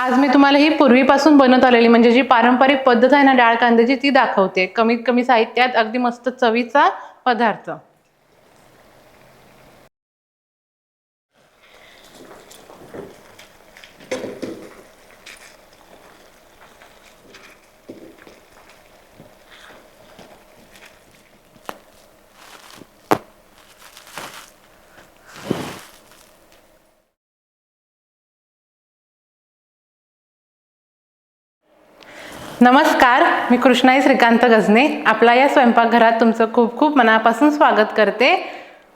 आज मी तुम्हाला ही पूर्वीपासून बनत आलेली म्हणजे जी पारंपरिक पद्धत आहे ना डाळ कांद्याची ती दाखवते. कमीत कमी साहित्यात अगदी मस्त चवीचा पदार्थ. नमस्कार मी कृष्णाई श्रीकांत गजने. आपला या स्वयंपाकघरात तुमचं खूप खूप मनापासून स्वागत करते.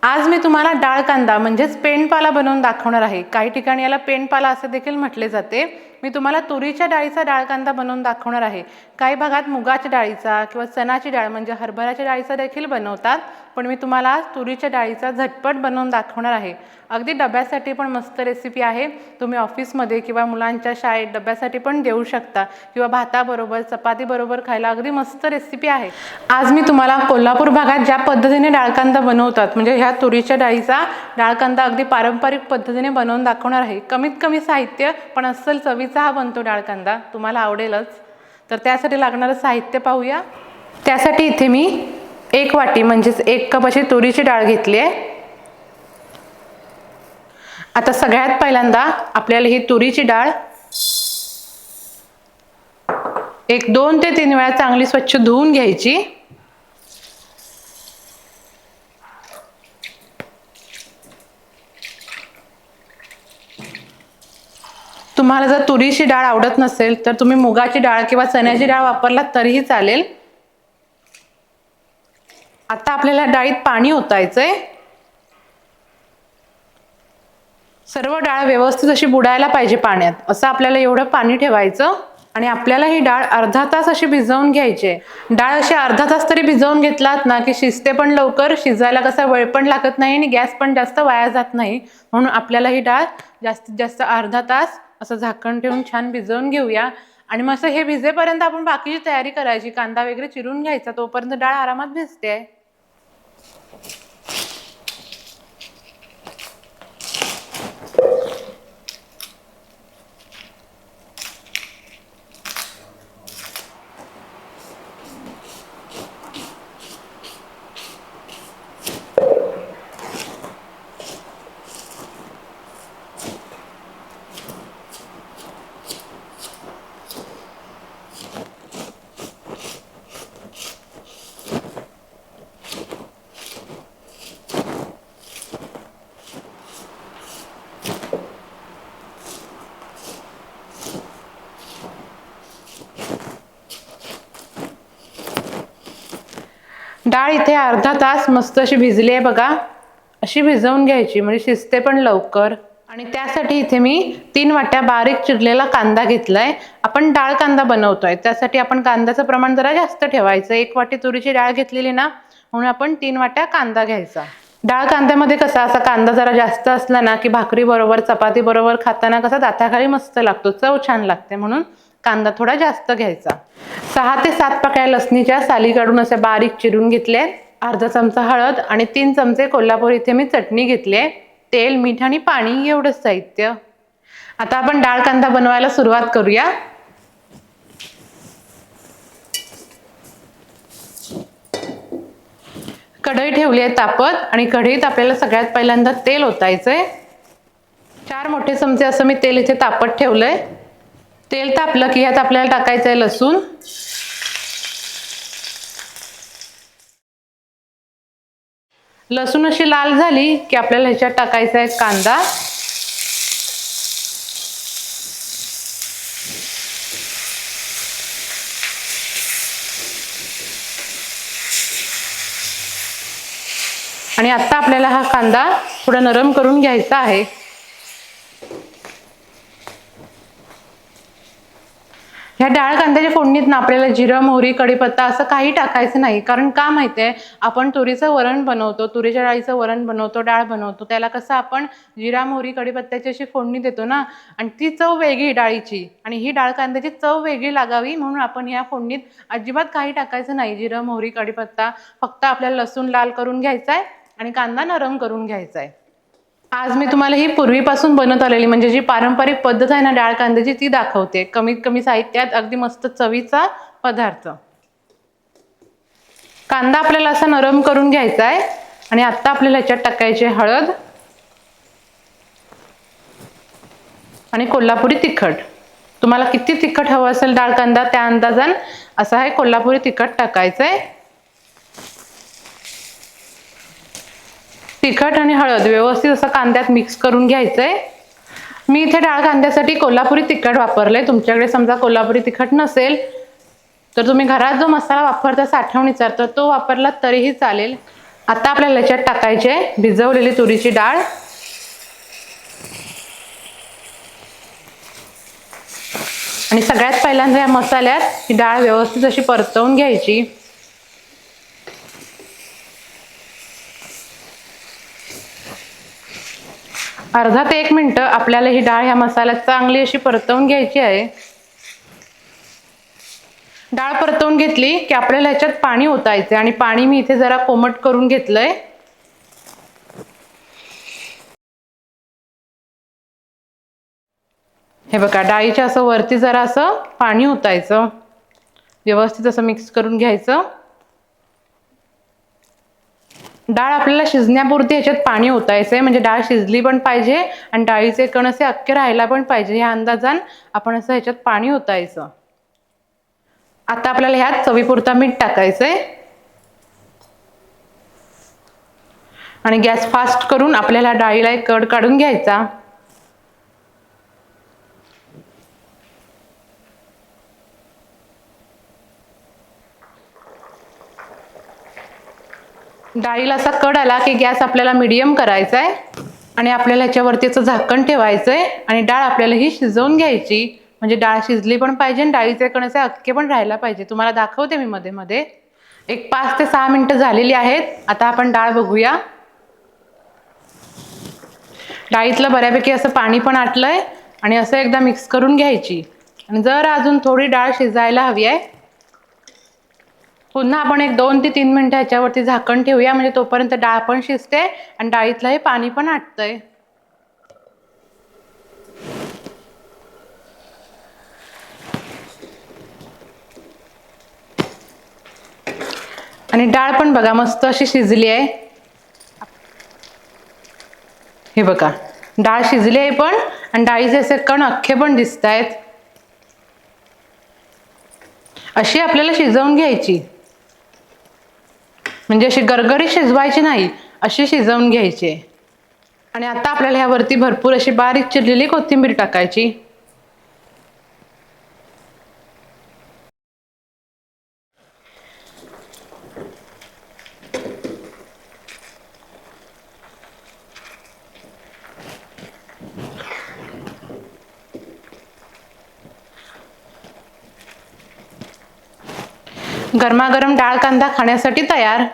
आज मी तुम्हाला डाळ कांदा म्हणजेच पेंडपाला बनवून दाखवणार आहे. काही ठिकाणी याला पेंडपाला असे देखील म्हटले जाते. मी तुम्हाला तुरीच्या डाळीचा डाळ कांदा बनवून दाखवणार आहे. काही भागात मुगाच्या डाळीचा किंवा चणाची डाळ म्हणजे हरभऱ्याच्या डाळीचा देखील बनवतात पण मी तुम्हाला तुरीच्या डाळीचा झटपट बनवून दाखवणार आहे. अगदी डब्यासाठी पण मस्त रेसिपी आहे. तुम्ही ऑफिसमध्ये किंवा मुलांच्या शाळेत डब्यासाठी पण देऊ शकता किंवा भाताबरोबर चपातीबरोबर खायला अगदी मस्त रेसिपी आहे. आज मी तुम्हाला कोल्हापूर भागात ज्या पद्धतीने डाळकांदा बनवतात म्हणजे ह्या तुरीच्या डाळीचा डाळकांदा अगदी पारंपरिक पद्धतीने बनवून दाखवणार आहे. कमीत कमी साहित्य पण अस्सल चवीचा हा बनतो डाळकांदा तुम्हाला आवडेलच. तर त्यासाठी लागणारं साहित्य पाहूया. त्यासाठी इथे मी एक वाटी म्हणजेच एक कप अशी तुरीची डाळ घेतली आहे. आता सगळ्यात पहिल्यांदा आपल्याला ही तुरीची डाळ एक दोन ते तीन वेळा चांगली स्वच्छ धुवून घ्यायची तुम्हाला जर तुरीची डाळ आवडत नसेल तर तुम्ही मुगाची डाळ किंवा चण्याची डाळ वापरलात तरीही चालेल. आता आपल्याला डाळीत पाणी ओतायचंय. सर्व डाळ व्यवस्थित अशी बुडायला पाहिजे पाण्यात. असं आपल्याला एवढं पाणी ठेवायचं आणि आपल्याला ही डाळ अर्धा तास अशी भिजवून घ्यायची आहे. डाळ अशी अर्धा तास तरी भिजवून घेतलात ना की शिजते पण लवकर शिजायला कसा वेळ पण लागत नाही आणि गॅस पण जास्त वाया जात नाही. म्हणून आपल्याला ही डाळ जास्तीत जास्त अर्धा तास असं झाकण ठेवून छान भिजवून घेऊया. आणि मग असं हे भिजेपर्यंत आपण बाकीची तयारी करायची. कांदा वगैरे चिरून घ्यायचा. तोपर्यंत डाळ आरामात भिजते. डाळ इथे अर्धा तास मस्त अशी भिजली आहे बघा. अशी भिजवून घ्यायची म्हणजे शिजते पण लवकर. आणि त्यासाठी इथे मी तीन वाट्या बारीक चिरलेला कांदा घेतलाय. आपण डाळ कांदा बनवतोय त्यासाठी आपण कांद्याचं प्रमाण जरा जास्त ठेवायचं. एक वाटी तुरीची डाळ घेतलेली ना म्हणून आपण तीन वाट्या कांदा घ्यायचा. डाळ कांद्यामध्ये कसा असा कांदा जरा जास्त असला ना की भाकरी बरोबर चपाती बरोबर खाताना कसा दाताखाली मस्त लागतो चव छान लागते म्हणून. कांदा थोडा जास्त घ्यायचा. सहा ते सात पाकळ्या लसणीच्या साली काढून अशा बारीक चिरून घेतले. अर्धा चमचा हळद आणि तीन चमचे कोल्हापूर इथे मी चटणी घेतली. तेल मीठ आणि पाणी एवढंच साहित्य. आता आपण डाळ कांदा बनवायला सुरुवात करूया. कढई ठेवली आहे तापत आणि कढईत आपल्याला सगळ्यात पहिल्यांदा तेल ओतायचंय. चार मोठे चमचे असं मी तेल इथे तापत ठेवलंय. तेल तापलं की ह्यात आपल्याला टाकायचं आहे लसूण. लसूण अशी लाल झाली की आपल्याला ह्याच्यात टाकायचा आहे कांदा. आणि आता आपल्याला हा कांदा थोडा नरम करून घ्यायचा आहे. ह्या डाळ कांद्याच्या फोडणीत ना आपल्याला जिरं मोहरी कडीपत्ता असं काही टाकायचं नाही. कारण का माहिती आहे आपण तुरीचं वरण बनवतो तुरीच्या डाळीचं वरण बनवतो डाळ बनवतो. त्याला कसं आपण जिरा मोहरी कढीपत्त्याची अशी फोडणी देतो ना? आणि ती चव वेगळी डाळीची. आणि ही डाळ कांद्याची चव वेगळी लागावी म्हणून आपण ह्या फोडणीत अजिबात काही टाकायचं नाही. जिरं मोहरी कढीपत्ता फक्त आपल्याला लसूण लाल करून घ्यायचा आहे आणि कांदा नरम करून घ्यायचा आहे आज मी तुम्हाला ही पूर्वीपासून बनत आलेली म्हणजे जी पारंपरिक पद्धत आहे ना डाळ कांद्याची ती दाखवते. कमीत कमी साहित्यात अगदी मस्त चवीचा पदार्थ. कांदा आपल्याला असा नरम करून घ्यायचा आहे आणि आत्ता आपल्याला ह्याच्यात टाकायचे हळद आणि कोल्हापुरी तिखट. तुम्हाला किती तिखट हवं असेल डाळ कांदा त्या अंदाजान असा हे कोल्हापुरी तिखट टाकायचं आहे तिखट आणि हळद व्यवस्थित असं कांद्यात मिक्स करून घ्यायचंय. मी इथे डाळ कांद्यासाठी कोल्हापुरी तिखट वापरलंय. तुमच्याकडे समजा कोल्हापुरी तिखट नसेल तर तुम्ही घरात जो मसाला वापरता साठवणीचा तर तो वापरला तरीही चालेल. आता आपल्याला याच्यात टाकायचे भिजवलेली तुरीची डाळ. आणि सगळ्यात पहिल्यांदा या मसाल्यात ही डाळ व्यवस्थित अशी परतवून घ्यायची. अर्धा ते एक मिनटं आपल्याला ही डाळ ह्या मसाल्यात चांगली अशी परतवून घ्यायची आहे. डाळ परतवून घेतली की आपल्याला ह्याच्यात पाणी ओतायचं आणि पाणी मी इथे जरा कोमट करून घेतलंय. हे बघा डाळीच्या असं वरती जरा असं पाणी ओतायचं. व्यवस्थित असं मिक्स करून घ्यायचं. डाळ आपल्याला शिजण्यापुरती ह्याच्यात पाणी ओतायचंय. म्हणजे डाळ शिजली पण पाहिजे आणि डाळीचे कण असे अख्खे राहायला पण पाहिजे. ह्या अंदाजान आपण असं ह्याच्यात पाणी ओतायचं. आता आपल्याला ह्यात चवीपुरता मीठ टाकायचंय. आणि गॅस फास्ट करून आपल्याला डाळीला एक कड काढून घ्यायचा. डाळीला असा कड आला की गॅस आपल्याला मिडियम करायचा आहे आणि आपल्याला ह्याच्यावरतीचं झाकण ठेवायचं आहे आणि डाळ आपल्याला ही शिजवून घ्यायची. म्हणजे डाळ शिजली पण पाहिजे आणि डाळीचे कणसे अक्के पण राहायला पाहिजे. तुम्हाला दाखवते मी मध्ये मध्ये. एक पाच ते सहा मिनटं झालेली आहेत. आता आपण डाळ बघूया. डाळीतलं बऱ्यापैकी असं पाणी पण आटलंय आणि असं एकदा मिक्स करून घ्यायची. आणि जर अजून थोडी डाळ शिजायला हवी आहे पुन्हा आपण एक दोन ते तीन मिनटं ह्याच्यावरती झाकण ठेवूया. म्हणजे तोपर्यंत डाळ पण शिजते आणि डाळीतलं हे पाणी पण आटतंय. आणि डाळ पण बघा मस्त अशी शिजली आहे. हे बघा डाळ शिजली आहे पण आणि डाळीचे असे कण अख्खे पण दिसत आहेत अशी आपल्याला शिजवून घ्यायची. म्हणजे अशी गरगरीत शिजवायची नाही अशी शिजवून घ्यायची. आणि आता आपल्याला ह्यावरती भरपूर अशी बारीक चिरलेली कोथिंबीर टाकायची. गरमागरम डाळ कांदा खाण्यासाठी तयार.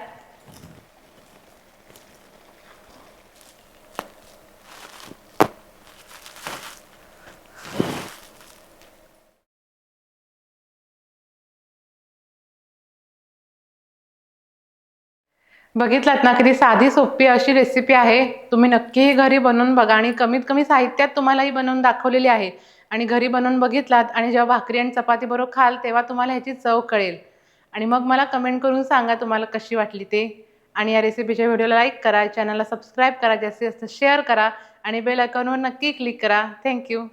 बघितलात ना किती साधी सोपी अशी रेसिपी आहे. तुम्ही नक्कीही घरी बनवून बघा आणि कमीत कमी साहित्यात तुम्हाला ही बनवून दाखवलेली आहे. आणि घरी बनवून बघितलात आणि जेव्हा भाकरी आणि चपाती बरोबर खाल तेव्हा तुम्हाला ह्याची चव कळेल. आणि मग मला कमेंट करून सांगा तुम्हाला कशी वाटली ते. आणि या रेसिपीच्या व्हिडिओला लाईक करा चॅनलला सबस्क्राईब करा जास्तीत जास्त शेअर करा आणि बेल आयकॉनवर नक्की क्लिक करा. थँक्यू